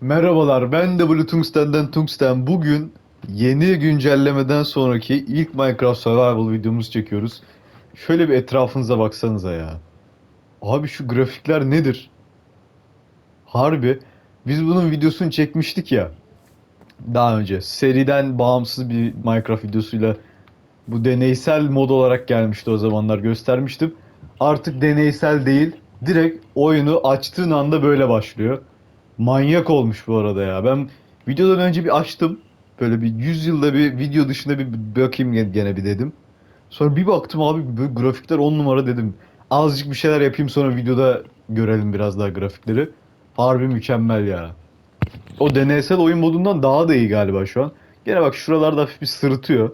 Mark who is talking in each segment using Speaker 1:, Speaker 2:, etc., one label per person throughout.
Speaker 1: Merhabalar, ben de Blue Tungsten'den Tungsten. Bugün yeni güncellemeden sonraki ilk Minecraft Survival videomuzu çekiyoruz. Şöyle bir etrafınıza baksanıza ya. Abi şu grafikler nedir? Harbi. Biz bunun videosunu çekmiştik ya. Daha önce. Seriden bağımsız bir Minecraft videosuyla bu deneysel mod olarak gelmişti o zamanlar göstermiştim. Artık deneysel değil. Direkt oyunu açtığın anda böyle başlıyor. Manyak olmuş bu arada ya. Ben videodan önce bir açtım. Böyle bir 100 yılda bir video dışında bir bakayım gene bir dedim. Sonra bir baktım abi böyle grafikler 10 numara dedim. Azıcık bir şeyler yapayım sonra videoda görelim biraz daha grafikleri. Harbi mükemmel ya. O deneysel oyun modundan daha da iyi galiba şu an. Gene bak şuralarda hafif bir sırıtıyor.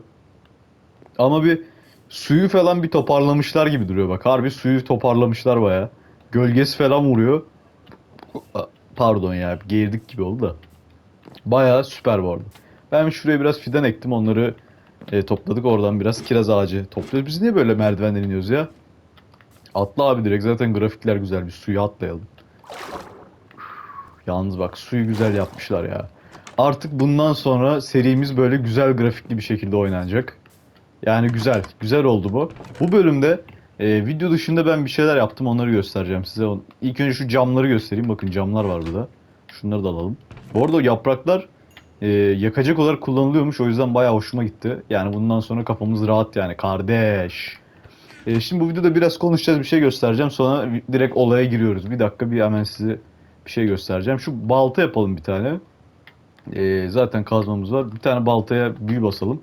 Speaker 1: Ama bir suyu falan bir toparlamışlar gibi duruyor bak. Harbi suyu toparlamışlar baya. Gölgesi falan vuruyor. Pardon ya geğirdik gibi oldu da. Bayağı süper bu arada. Ben şuraya biraz fidan ektim onları e, topladık oradan biraz kiraz ağacı topluyoruz. Biz niye böyle merdivenden iniyoruz ya? Atla abi direkt zaten grafikler güzel bir suya atlayalım. Yalnız bak suyu güzel yapmışlar ya. Artık bundan sonra serimiz böyle güzel grafikli bir şekilde oynanacak. Yani güzel. Güzel oldu bu. Bu bölümde e, video dışında ben bir şeyler yaptım onları göstereceğim size. İlk önce şu camları göstereyim. Bakın camlar var burada. Şunları da alalım. Bu arada yapraklar e, yakacak olarak kullanılıyormuş. O yüzden bayağı hoşuma gitti. Yani bundan sonra kafamız rahat yani kardeş. E, şimdi bu videoda biraz konuşacağız bir şey göstereceğim. Sonra direkt olaya giriyoruz. Bir dakika bir hemen size bir şey göstereceğim. Şu balta yapalım bir tane. E, zaten kazmamız var. Bir tane baltaya büyü basalım.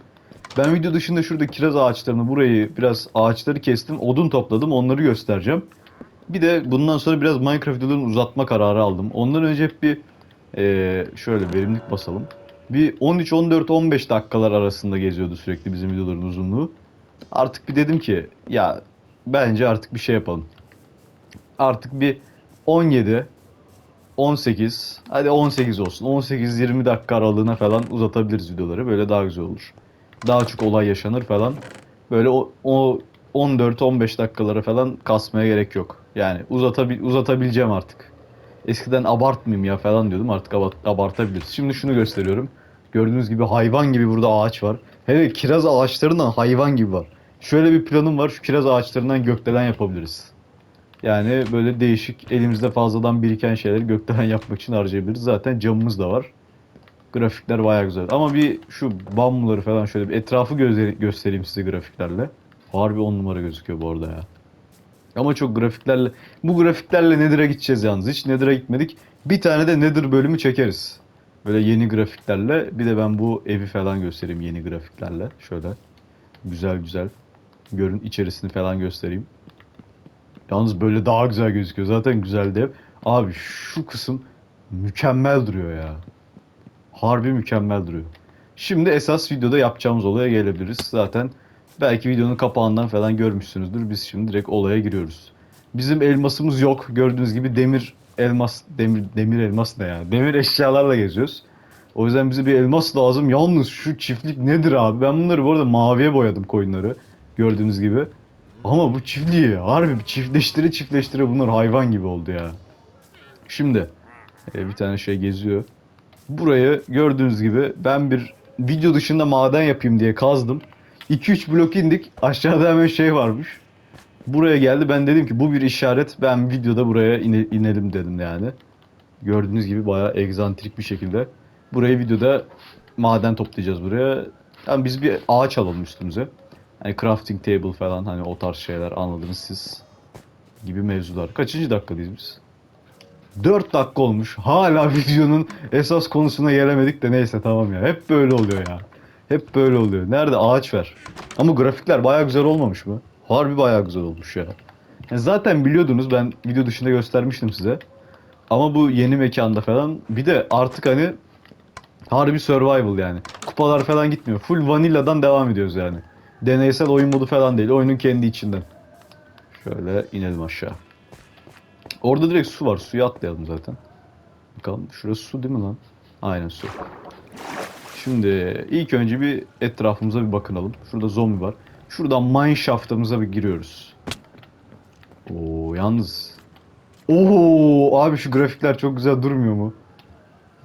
Speaker 1: Ben video dışında şurada kiraz ağaçlarını burayı biraz ağaçları kestim. Odun topladım. Onları göstereceğim. Bir de bundan sonra biraz Minecraft videolarını uzatma kararı aldım. Ondan önce hep bir eee, şöyle verimlilik basalım. Bir 13, 14, 15 dakikalar arasında geziyordu sürekli bizim videoların uzunluğu. Artık bir dedim ki ya bence artık bir şey yapalım. Artık bir 17, 18, hadi 18 olsun. 18-20 dakika aralığına falan uzatabiliriz videoları. Böyle daha güzel olur daha çok olay yaşanır falan. Böyle o, o 14-15 dakikalara falan kasmaya gerek yok. Yani uzatabil uzatabileceğim artık. Eskiden abartmayayım ya falan diyordum artık abart abartabiliriz. Şimdi şunu gösteriyorum. Gördüğünüz gibi hayvan gibi burada ağaç var. Hele kiraz ağaçlarından hayvan gibi var. Şöyle bir planım var. Şu kiraz ağaçlarından gökdelen yapabiliriz. Yani böyle değişik elimizde fazladan biriken şeyleri gökdelen yapmak için harcayabiliriz. Zaten camımız da var. Grafikler bayağı güzel. Ama bir şu bambuları falan şöyle bir etrafı göstereyim size grafiklerle. Harbi 10 numara gözüküyor bu arada ya. Ama çok grafiklerle... Bu grafiklerle Nether'a gideceğiz yalnız. Hiç Nether'a gitmedik. Bir tane de Nether bölümü çekeriz. Böyle yeni grafiklerle. Bir de ben bu evi falan göstereyim yeni grafiklerle. Şöyle. Güzel güzel. Görün içerisini falan göstereyim. Yalnız böyle daha güzel gözüküyor. Zaten güzel de. Abi şu kısım mükemmel duruyor ya. Harbi mükemmel duruyor. Şimdi esas videoda yapacağımız olaya gelebiliriz. Zaten belki videonun kapağından falan görmüşsünüzdür. Biz şimdi direkt olaya giriyoruz. Bizim elmasımız yok. Gördüğünüz gibi demir elmas demir demir elmas ne ya? Demir eşyalarla geziyoruz. O yüzden bize bir elmas lazım. Yalnız şu çiftlik nedir abi? Ben bunları bu arada maviye boyadım koyunları. Gördüğünüz gibi. Ama bu çiftliği harbi çiftleştire çiftleştire bunlar hayvan gibi oldu ya. Şimdi e, bir tane şey geziyor. Burayı gördüğünüz gibi ben bir video dışında maden yapayım diye kazdım. 2-3 blok indik. Aşağıda hemen şey varmış. Buraya geldi. Ben dedim ki bu bir işaret. Ben videoda buraya ine- inelim dedim yani. Gördüğünüz gibi bayağı egzantrik bir şekilde. Burayı videoda maden toplayacağız buraya. Yani biz bir ağaç alalım üstümüze. Hani crafting table falan hani o tarz şeyler anladınız siz. Gibi mevzular. Kaçıncı dakikadayız biz? 4 dakika olmuş. Hala videonun esas konusuna gelemedik de neyse tamam ya. Hep böyle oluyor ya. Hep böyle oluyor. Nerede ağaç ver. Ama grafikler baya güzel olmamış mı? Harbi baya güzel olmuş ya. Yani zaten biliyordunuz ben video dışında göstermiştim size. Ama bu yeni mekanda falan bir de artık hani harbi survival yani. Kupalar falan gitmiyor. Full vanilla'dan devam ediyoruz yani. Deneysel oyun modu falan değil. Oyunun kendi içinden. Şöyle inelim aşağı. Orada direkt su var. Suya atlayalım zaten. Bakalım şurası su değil mi lan? Aynen su. Şimdi ilk önce bir etrafımıza bir bakınalım. Şurada zombi var. Şuradan mineshaft'ımıza bir giriyoruz. Oo yalnız. Oo abi şu grafikler çok güzel durmuyor mu?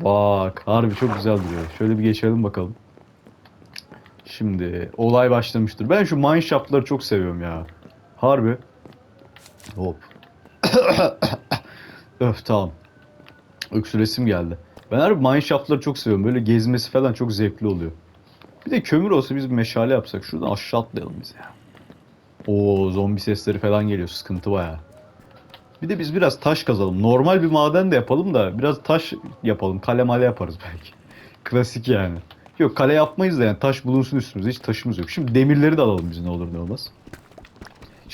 Speaker 1: Bak harbi çok güzel duruyor. Şöyle bir geçelim bakalım. Şimdi olay başlamıştır. Ben şu mineshaft'ları çok seviyorum ya. Harbi. Hop. Öf tamam. Öksüresim geldi. Ben harbi mineshaft'ları çok seviyorum. Böyle gezmesi falan çok zevkli oluyor. Bir de kömür olsa biz bir meşale yapsak. Şuradan aşağı atlayalım biz ya. Oo zombi sesleri falan geliyor. Sıkıntı baya. Bir de biz biraz taş kazalım. Normal bir maden de yapalım da biraz taş yapalım. Kale male yaparız belki. Klasik yani. Yok kale yapmayız da yani taş bulunsun üstümüzde. Hiç taşımız yok. Şimdi demirleri de alalım biz ne olur ne olmaz.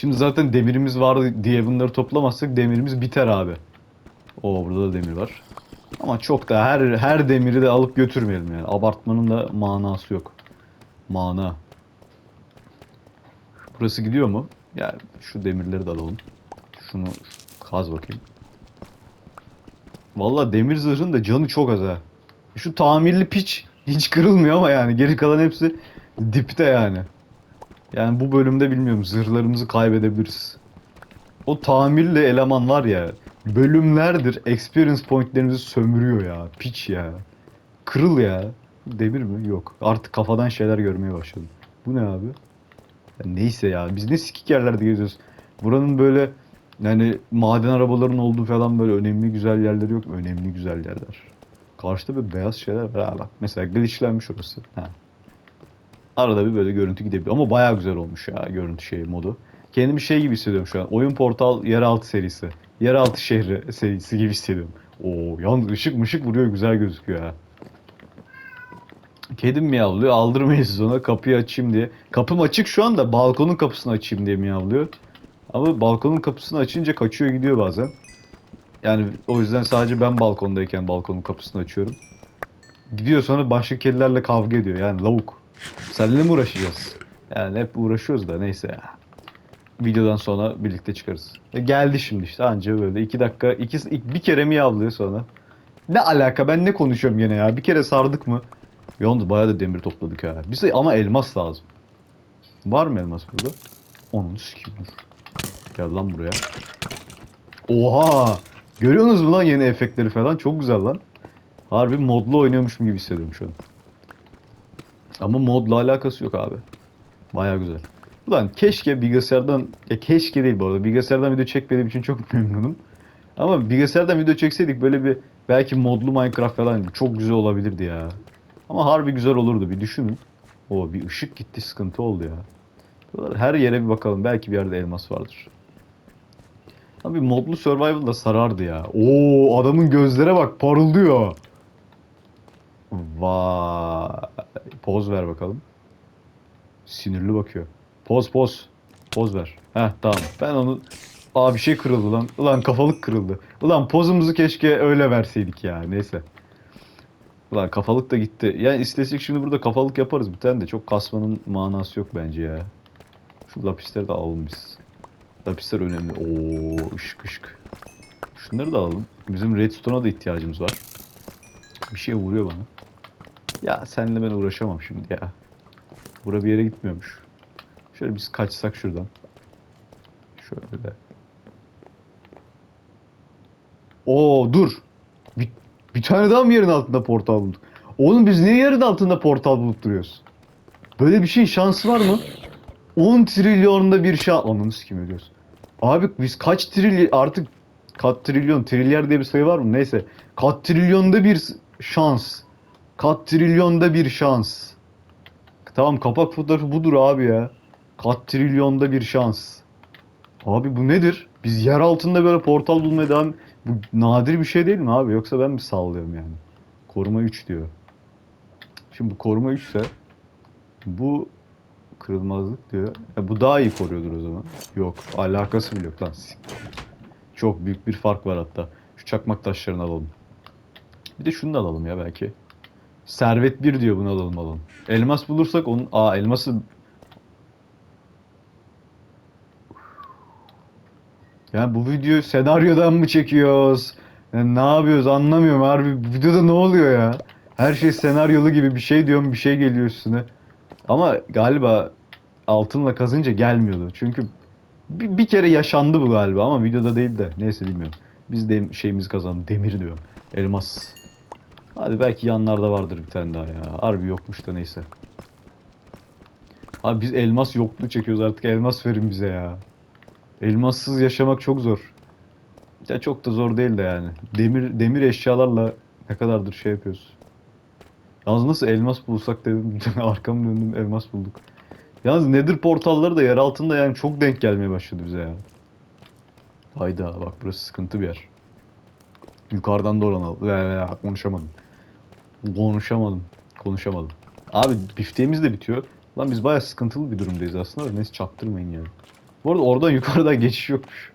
Speaker 1: Şimdi zaten demirimiz vardı diye bunları toplamazsak demirimiz biter abi. Oo burada da demir var. Ama çok da her her demiri de alıp götürmeyelim yani. Abartmanın da manası yok. Mana. Burası gidiyor mu? Yani şu demirleri de alalım. Şunu kaz bakayım. Valla demir zırhın da canı çok az ha. Şu tamirli piç hiç kırılmıyor ama yani geri kalan hepsi dipte yani. Yani bu bölümde bilmiyorum zırhlarımızı kaybedebiliriz. O tamirli eleman var ya bölümlerdir experience pointlerimizi sömürüyor ya. Piç ya. Kırıl ya. Demir mi? Yok. Artık kafadan şeyler görmeye başladım. Bu ne abi? Ya neyse ya biz ne sikik yerlerde geziyoruz. Buranın böyle yani maden arabaların olduğu falan böyle önemli güzel yerleri yok mu? Önemli güzel yerler. Karşıda bir beyaz şeyler var. Ha mesela glitchlenmiş orası. Ha. Arada bir böyle görüntü gidebiliyor. Ama bayağı güzel olmuş ya görüntü şey modu. Kendimi şey gibi hissediyorum şu an. Oyun Portal Yeraltı serisi. Yeraltı şehri serisi gibi hissediyorum. Oo yalnız ışık mışık vuruyor güzel gözüküyor ha. Kedim miyavlıyor. Aldırmayız ona kapıyı açayım diye. Kapım açık şu anda balkonun kapısını açayım diye miyavlıyor. Ama balkonun kapısını açınca kaçıyor gidiyor bazen. Yani o yüzden sadece ben balkondayken balkonun kapısını açıyorum. Gidiyor sonra başka kedilerle kavga ediyor. Yani lavuk. Seninle mi uğraşacağız? Yani hep uğraşıyoruz da neyse ya. Videodan sonra birlikte çıkarız. E geldi şimdi işte anca böyle iki dakika iki, bir kere mi yavlıyor sonra. Ne alaka ben ne konuşuyorum gene ya. Bir kere sardık mı? Yalnız bayağı da demir topladık ha. Bize ama elmas lazım. Var mı elmas burada? Onun sikeyim dur. Gel lan buraya. Oha! Görüyorsunuz mu lan yeni efektleri falan? Çok güzel lan. Harbi modlu oynuyormuşum gibi hissediyorum şu an. Ama modla alakası yok abi. Baya güzel. Ulan keşke bilgisayardan, ya keşke değil bu arada. Bilgisayardan video çekmediğim için çok memnunum. Ama bilgisayardan video çekseydik böyle bir belki modlu Minecraft falan çok güzel olabilirdi ya. Ama harbi güzel olurdu bir düşünün. O bir ışık gitti sıkıntı oldu ya. Her yere bir bakalım belki bir yerde elmas vardır. Abi modlu survival da sarardı ya. Oo adamın gözlere bak parıldıyor. Vay. Poz ver bakalım. Sinirli bakıyor. Poz poz. Poz ver. Heh tamam. Ben onu... Aa bir şey kırıldı lan. Ulan kafalık kırıldı. Ulan pozumuzu keşke öyle verseydik ya. Neyse. Ulan kafalık da gitti. Yani istesek şimdi burada kafalık yaparız bir tane de. Çok kasmanın manası yok bence ya. Şu lapisleri de alalım biz. Lapisler önemli. Oo ışık ışık. Şunları da alalım. Bizim redstone'a da ihtiyacımız var. Bir şey vuruyor bana. Ya seninle ben uğraşamam şimdi ya. Bura bir yere gitmiyormuş. Şöyle biz kaçsak şuradan. Şöyle. Oo dur. Bir, bir tane daha mı yerin altında portal bulduk? Oğlum biz niye yerin altında portal bulup duruyoruz? Böyle bir şeyin şansı var mı? 10 trilyonda bir şans... Ananı sikim ediyoruz. Abi biz kaç trilyon artık kat trilyon, trilyar diye bir sayı var mı? Neyse. Kat trilyonda bir şans. Kat trilyonda bir şans. Tamam kapak fotoğrafı budur abi ya. Kat trilyonda bir şans. Abi bu nedir? Biz yer altında böyle portal bulmaya devam... Bu nadir bir şey değil mi abi? Yoksa ben mi sallıyorum yani? Koruma 3 diyor. Şimdi bu koruma 3 ise bu kırılmazlık diyor. Ya bu daha iyi koruyordur o zaman. Yok. Alakası bile yok lan. Çok büyük bir fark var hatta. Şu çakmak taşlarını alalım. Bir de şunu da alalım ya belki. Servet 1 diyor bunu alalım alalım. Elmas bulursak onun... Aa elması... Yani bu videoyu senaryodan mı çekiyoruz? Yani ne yapıyoruz anlamıyorum harbi. Videoda ne oluyor ya? Her şey senaryolu gibi bir şey diyorum bir şey geliyor üstüne. Ama galiba altınla kazınca gelmiyordu. Çünkü bir, bir kere yaşandı bu galiba ama videoda değil de neyse bilmiyorum. Biz de şeyimizi kazandık. Demir diyorum. Elmas. Hadi belki yanlarda vardır bir tane daha ya. Harbi yokmuş da neyse. Abi biz elmas yokluğu çekiyoruz artık elmas verin bize ya. Elmassız yaşamak çok zor. Ya çok da zor değil de yani. Demir demir eşyalarla ne kadardır şey yapıyoruz. Yalnız nasıl elmas bulsak dedim. Arkamı döndüm elmas bulduk. Yalnız nedir portalları da yer altında yani çok denk gelmeye başladı bize ya. Hayda bak burası sıkıntı bir yer. Yukarıdan dolanalım. Ve, ve, konuşamadım. Konuşamadım. Konuşamadım. Abi bifteğimiz de bitiyor. Lan biz bayağı sıkıntılı bir durumdayız aslında da neyse çaktırmayın yani. Bu arada oradan yukarıdan geçiş yokmuş.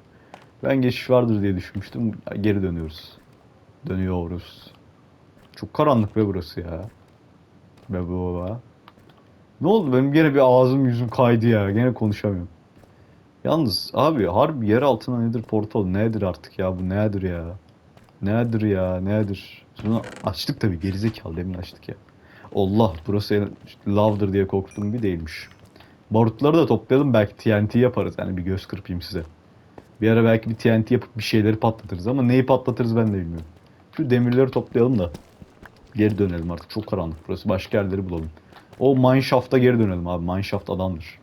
Speaker 1: Ben geçiş vardır diye düşünmüştüm. Geri dönüyoruz. Dönüyoruz. Çok karanlık be burası ya. Be baba. Ne oldu benim gene bir ağzım yüzüm kaydı ya. Gene konuşamıyorum. Yalnız abi harbi yer altına nedir portal nedir artık ya bu nedir ya? Nedir ya nedir? Sonra açtık tabii gerizekalı demin açtık ya. Allah burası lavdır diye korktum bir değilmiş. Barutları da toplayalım belki TNT yaparız yani bir göz kırpayım size. Bir ara belki bir TNT yapıp bir şeyleri patlatırız ama neyi patlatırız ben de bilmiyorum. Şu demirleri toplayalım da geri dönelim artık çok karanlık burası başka yerleri bulalım. O mineshaft'a geri dönelim abi mineshaft adamdır.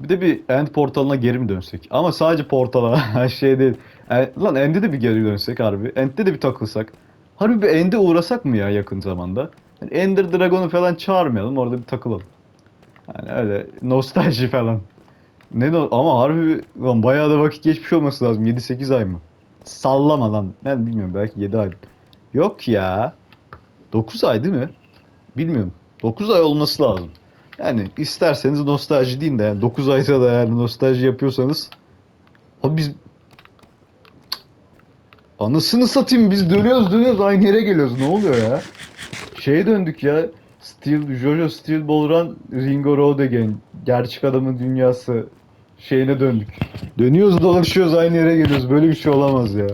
Speaker 1: Bir de bir end portalına geri mi dönsek? Ama sadece portala her şey değil. E, lan end'e de bir geri dönsek harbi. End'de de bir takılsak. Harbi bir end'e uğrasak mı ya yakın zamanda? Yani Ender Dragon'u falan çağırmayalım orada bir takılalım. Yani öyle nostalji falan. Ne no ama harbi lan bayağı da vakit geçmiş olması lazım. 7-8 ay mı? Sallama lan. Ben bilmiyorum belki 7 ay. Yok ya. 9 ay değil mi? Bilmiyorum. 9 ay olması lazım. Yani isterseniz nostalji deyin de yani 9 ayda da yani nostalji yapıyorsanız Abi biz Anasını satayım biz dönüyoruz dönüyoruz aynı yere geliyoruz. Ne oluyor ya? Şeye döndük ya. Steel, Jojo Steel Ball Run, Ringo Road Again. Gerçek adamın dünyası şeyine döndük. Dönüyoruz dolaşıyoruz aynı yere geliyoruz. Böyle bir şey olamaz ya.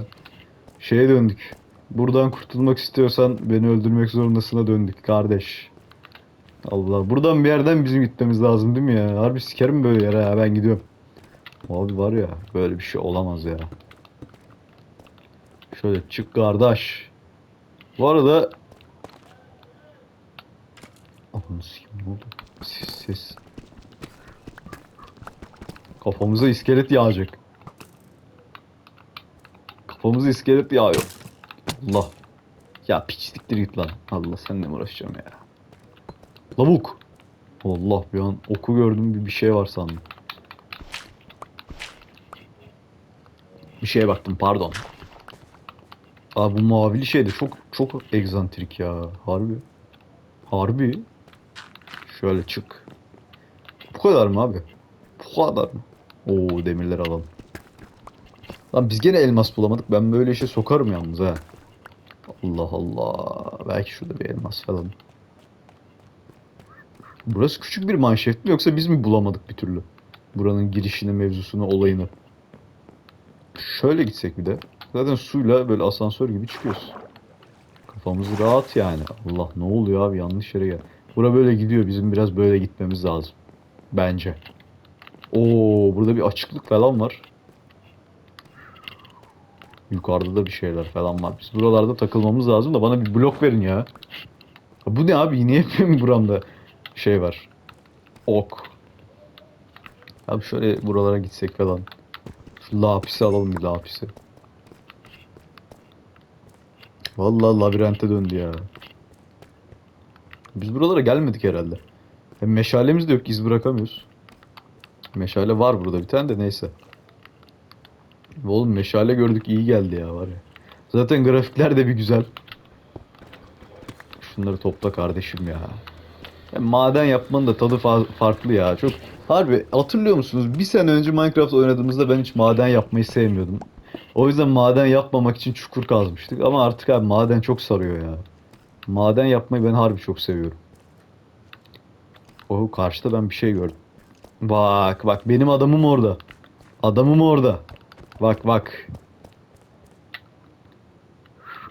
Speaker 1: Şeye döndük. Buradan kurtulmak istiyorsan beni öldürmek zorundasına döndük kardeş. Allah buradan bir yerden bizim gitmemiz lazım değil mi ya? Harbi sikerim böyle yere ya ben gidiyorum. Abi var ya böyle bir şey olamaz ya. Şöyle çık kardeş. Bu arada Ananı sikeyim ne oldu? Ses ses. Kafamıza iskelet yağacak. Kafamıza iskelet yağıyor. Allah. Ya piçliktir git lan. Allah seninle mi uğraşacağım ya. Lavuk. Allah bir an oku gördüm bir, bir şey var sandım. Bir şeye baktım pardon. Abi bu mavili şey de çok çok egzantrik ya. Harbi. Harbi. Şöyle çık. Bu kadar mı abi? Bu kadar mı? Oo demirler alalım. Lan biz gene elmas bulamadık. Ben böyle işe sokarım yalnız ha. Allah Allah. Belki şurada bir elmas falan. Burası küçük bir manşet mi yoksa biz mi bulamadık bir türlü? Buranın girişini, mevzusunu, olayını. Şöyle gitsek bir de. Zaten suyla böyle asansör gibi çıkıyoruz. Kafamız rahat yani. Allah ne oluyor abi yanlış yere gel. Bura böyle gidiyor. Bizim biraz böyle gitmemiz lazım. Bence. Oo burada bir açıklık falan var. Yukarıda da bir şeyler falan var. Biz buralarda takılmamız lazım da bana bir blok verin ya. Bu ne abi? Niye benim buramda şey var? Ok. Abi şöyle buralara gitsek falan. Şu lapisi alalım bir lapisi. Vallahi labirente döndü ya. Biz buralara gelmedik herhalde. Hem meşalemiz de yok, iz bırakamıyoruz. Meşale var burada bir tane de neyse. Oğlum meşale gördük iyi geldi ya var ya. Zaten grafikler de bir güzel. Şunları topla kardeşim ya. Ya maden yapmanın da tadı fa- farklı ya. Çok harbi hatırlıyor musunuz? Bir sene önce Minecraft oynadığımızda ben hiç maden yapmayı sevmiyordum. O yüzden maden yapmamak için çukur kazmıştık. Ama artık abi maden çok sarıyor ya. Maden yapmayı ben harbi çok seviyorum. Oh karşıda ben bir şey gördüm. Bak bak benim adamım orada. Adamım orada. Bak bak.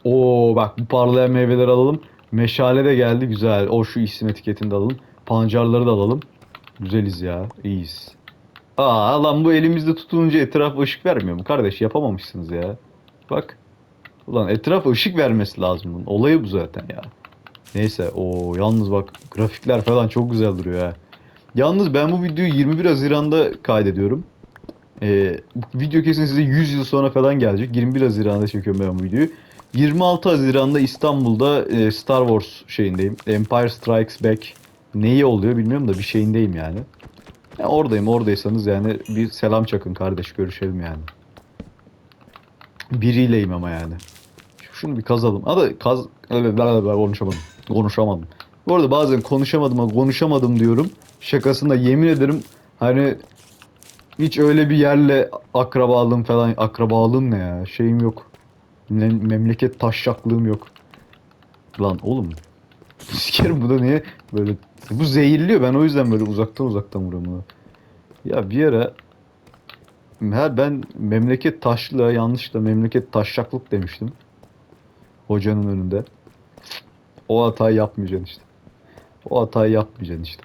Speaker 1: Oo bak bu parlayan meyveleri alalım. Meşale de geldi güzel. O şu isim etiketini de alalım. Pancarları da alalım. Güzeliz ya. iyiyiz. Aa lan bu elimizde tutununca etraf ışık vermiyor mu kardeş? Yapamamışsınız ya. Bak. Ulan etrafa ışık vermesi lazım bunun. Olayı bu zaten ya. Neyse o yalnız bak grafikler falan çok güzel duruyor ha. Yalnız ben bu videoyu 21 Haziran'da kaydediyorum. Ee, bu video kesin size 100 yıl sonra falan gelecek. 21 Haziran'da çekiyorum ben bu videoyu. 26 Haziran'da İstanbul'da e, Star Wars şeyindeyim. Empire Strikes Back neyi oluyor bilmiyorum da bir şeyindeyim yani. Ya oradayım oradaysanız yani bir selam çakın kardeş görüşelim yani. Biriyleyim ama yani. Şunu bir kazalım. Hadi kaz... Evet, bla bla, konuşamadım. Konuşamadım. Bu arada bazen konuşamadım ama konuşamadım diyorum. Şakasında yemin ederim hani hiç öyle bir yerle akrabalığım falan akrabalığım ne ya şeyim yok. Mem- memleket taşşaklığım yok. Lan oğlum. Sikerim bu da niye böyle bu zehirliyor ben o yüzden böyle uzaktan uzaktan vuruyorum bunu. Ya bir ara her ben memleket taşlığa yanlışla memleket taşşaklık demiştim. Hocanın önünde. O hatayı yapmayacaksın işte. O hatayı yapmayacaksın işte.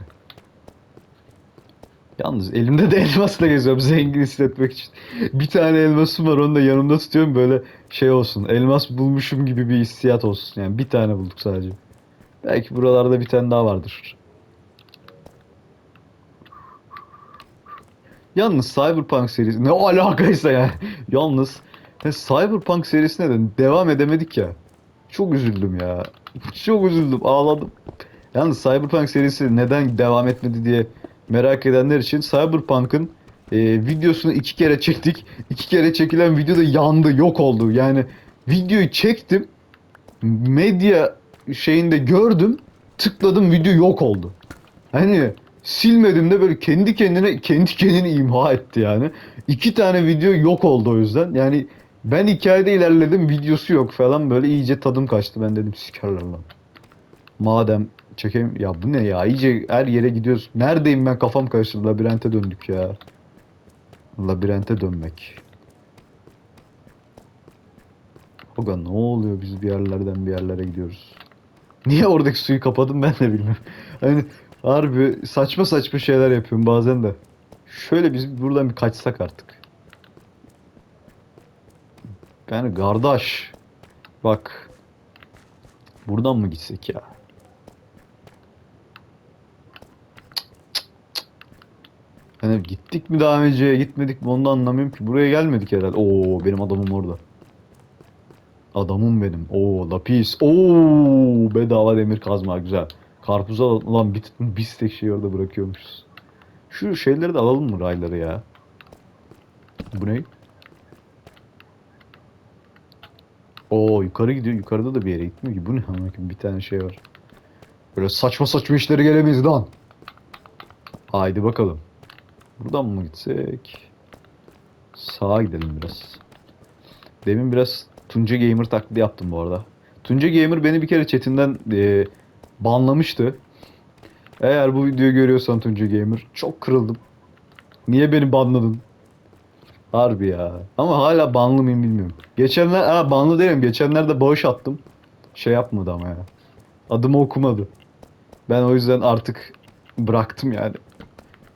Speaker 1: Yalnız elimde de elmasla geziyorum zengin hissetmek için. Bir tane elmasım var onu da yanımda tutuyorum böyle şey olsun. Elmas bulmuşum gibi bir hissiyat olsun. Yani bir tane bulduk sadece. Belki buralarda bir tane daha vardır. Yalnız Cyberpunk serisi ne alakaysa yani. Yalnız ya Cyberpunk serisine de devam edemedik ya. Çok üzüldüm ya. Çok üzüldüm, ağladım. Yalnız Cyberpunk serisi neden devam etmedi diye merak edenler için Cyberpunk'ın e, videosunu iki kere çektik. İki kere çekilen video da yandı, yok oldu. Yani videoyu çektim. Medya şeyinde gördüm. Tıkladım video yok oldu. Hani silmedim de böyle kendi kendine kendi kendini imha etti yani. İki tane video yok oldu o yüzden. Yani ben hikayede ilerledim videosu yok falan böyle iyice tadım kaçtı. Ben dedim sikerler lan. Madem çekeyim ya bu ne ya iyice her yere gidiyoruz. Neredeyim ben kafam karıştı labirente döndük ya. Labirente dönmek. Hoga ne oluyor biz bir yerlerden bir yerlere gidiyoruz. Niye oradaki suyu kapadım ben de bilmiyorum. Hani harbi saçma saçma şeyler yapıyorum bazen de. Şöyle biz buradan bir kaçsak artık. Yani kardeş. Bak. Buradan mı gitsek ya? Hani gittik mi daha önce gitmedik mi onu da anlamıyorum ki. Buraya gelmedik herhalde. Oo benim adamım orada. Adamım benim. Oo lapis. Oo bedava demir kazma güzel. Karpuza lan bir, bir tek şey orada bırakıyormuşuz. Şu şeyleri de alalım mı rayları ya? Bu ne? Oo yukarı gidiyor. Yukarıda da bir yere gitmiyor ki. Bu ne amına? Bir tane şey var. Böyle saçma saçma işlere gelemeyiz lan. Haydi bakalım. Buradan mı gitsek? Sağa gidelim biraz. Demin biraz Tunca Gamer taklidi yaptım bu arada. Tunca Gamer beni bir kere chatinden e, banlamıştı. Eğer bu videoyu görüyorsan Tunca Gamer çok kırıldım. Niye beni banladın? Harbi ya. Ama hala banlı mıyım bilmiyorum. Geçenler, ha banlı değilim. Geçenlerde bağış attım. Şey yapmadı ama ya. Adımı okumadı. Ben o yüzden artık bıraktım yani.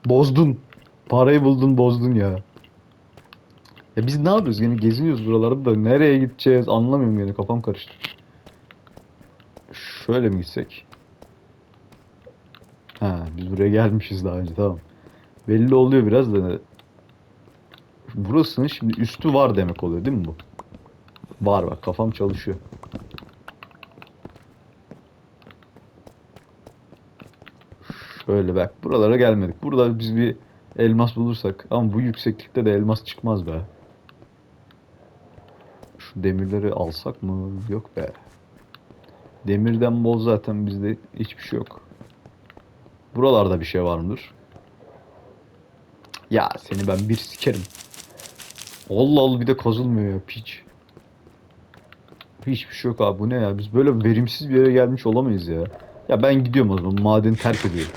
Speaker 1: Bozdun. Parayı buldun bozdun ya. Ya biz ne yapıyoruz? Yine geziniyoruz buralarda da nereye gideceğiz anlamıyorum yani kafam karıştı. Şöyle mi gitsek? Ha biz buraya gelmişiz daha önce tamam. Belli oluyor biraz da Burasının şimdi üstü var demek oluyor değil mi bu? Var bak kafam çalışıyor. Şöyle bak buralara gelmedik. Burada biz bir elmas bulursak ama bu yükseklikte de elmas çıkmaz be. Şu demirleri alsak mı? Yok be. Demirden bol zaten bizde hiçbir şey yok. Buralarda bir şey var mıdır? Ya seni ben bir sikerim. Allah Allah bir de kazılmıyor ya piç. Hiçbir şey yok abi bu ne ya? Biz böyle verimsiz bir yere gelmiş olamayız ya. Ya ben gidiyorum o zaman madeni terk ediyorum.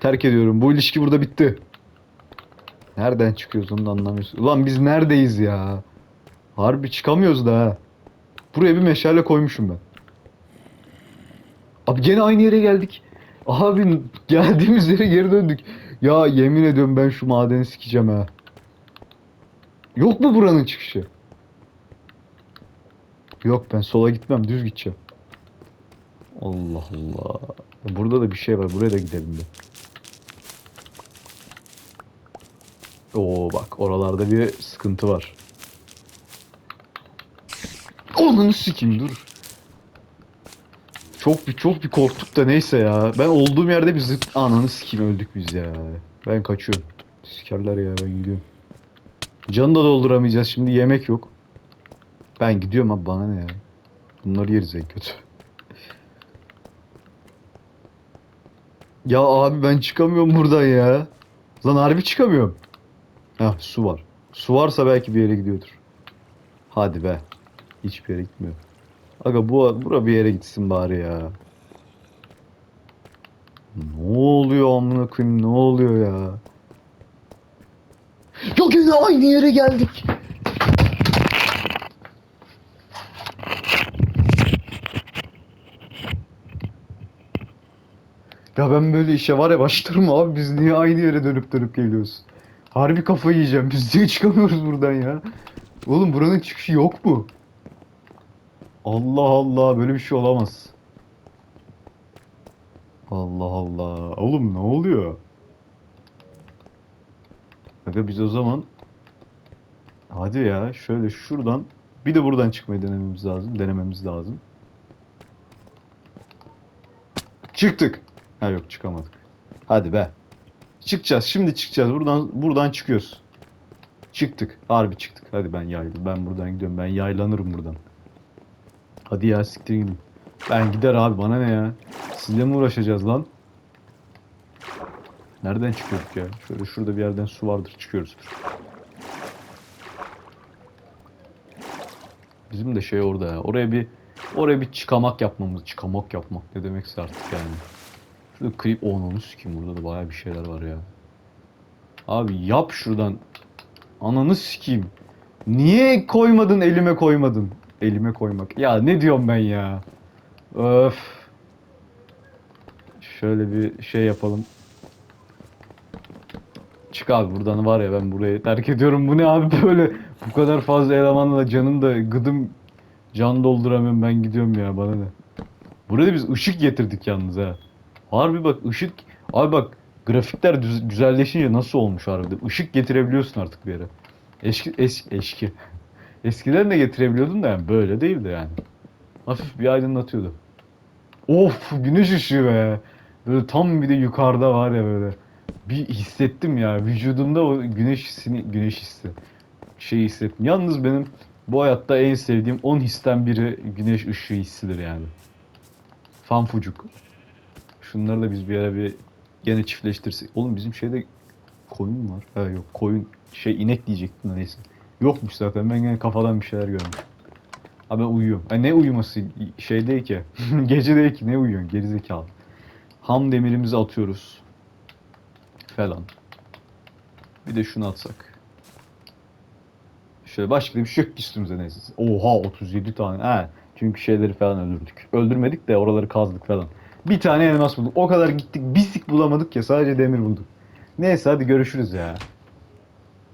Speaker 1: Terk ediyorum. Bu ilişki burada bitti. Nereden çıkıyoruz onu da anlamıyorsun. Ulan biz neredeyiz ya? Harbi çıkamıyoruz da ha. Buraya bir meşale koymuşum ben. Abi gene aynı yere geldik. Abi geldiğimiz yere geri döndük. Ya yemin ediyorum ben şu madeni sikeceğim ha. Yok mu buranın çıkışı? Yok ben sola gitmem düz gideceğim. Allah Allah. Burada da bir şey var. Buraya da gidelim bir. Oo bak oralarda bir sıkıntı var. Onunu sikeyim dur. Çok bir çok bir korktuk da neyse ya. Ben olduğum yerde bir zıt ananı sikeyim öldük biz ya. Ben kaçıyorum. Sikerler ya ben gidiyorum. Canı da dolduramayacağız şimdi yemek yok. Ben gidiyorum abi bana ne ya. Bunları yeriz en kötü. Ya abi ben çıkamıyorum buradan ya. Lan harbi çıkamıyorum. Hah su var. Su varsa belki bir yere gidiyordur. Hadi be. Hiçbir yere gitmiyor. Aga bu bura bir yere gitsin bari ya. Ne oluyor amına koyayım ne oluyor ya? Ya gene aynı yere geldik. Ya ben böyle işe var ya başlarım abi biz niye aynı yere dönüp dönüp geliyoruz? Harbi kafayı yiyeceğim biz niye çıkamıyoruz buradan ya? Oğlum buranın çıkışı yok mu? Allah Allah böyle bir şey olamaz. Allah Allah. Oğlum ne oluyor? Aga biz o zaman hadi ya şöyle şuradan bir de buradan çıkmayı denememiz lazım. Denememiz lazım. Çıktık. Ha yok çıkamadık. Hadi be. Çıkacağız. Şimdi çıkacağız. Buradan buradan çıkıyoruz. Çıktık. Harbi çıktık. Hadi ben yaydım. Ben buradan gidiyorum. Ben yaylanırım buradan. Hadi ya siktir gidin. Ben gider abi bana ne ya? Sizle mi uğraşacağız lan? Nereden çıkıyorduk ya? Şöyle şurada bir yerden su vardır çıkıyoruz. Bizim de şey orada ya. Oraya bir oraya bir çıkamak yapmamız. Çıkamak yapmak ne demekse artık yani. Şurada klip onu sikeyim burada da bayağı bir şeyler var ya. Abi yap şuradan. Ananı sikeyim. Niye koymadın elime koymadın? Elime koymak. Ya ne diyorum ben ya? Öf. Şöyle bir şey yapalım. Çık abi buradan var ya ben burayı terk ediyorum. Bu ne abi böyle bu kadar fazla elemanla canım da gıdım can dolduramıyorum ben gidiyorum ya bana ne. Buraya biz ışık getirdik yalnız ha. Harbi bak ışık abi bak grafikler güzelleşince nasıl olmuş harbiden. Işık getirebiliyorsun artık bir yere. Eski eski eski. Eskiden de getirebiliyordun da yani böyle değildi yani. Hafif bir aydınlatıyordu. Of güneş ışığı be. Böyle tam bir de yukarıda var ya böyle. Bir hissettim ya vücudumda o güneş hissini güneş hissi. Şey hissettim. Yalnız benim bu hayatta en sevdiğim 10 histen biri güneş ışığı hissidir yani. Fanfucuk. Şunları da biz bir ara bir gene çiftleştirsek. Oğlum bizim şeyde koyun var? Ha yok koyun şey inek diyecektim neyse. Yokmuş zaten ben gene kafadan bir şeyler görmüşüm. Ha ben uyuyorum. Ha, ne uyuması şey değil ki. Gece değil ki ne uyuyorsun gerizekalı. Ham demirimizi atıyoruz. Falan. Bir de şunu atsak. Şöyle başka bir şey yok üstümüze neyse. Oha 37 tane. He. Çünkü şeyleri falan öldürdük. Öldürmedik de oraları kazdık falan. Bir tane elmas bulduk. O kadar gittik bir bulamadık ya sadece demir bulduk. Neyse hadi görüşürüz ya.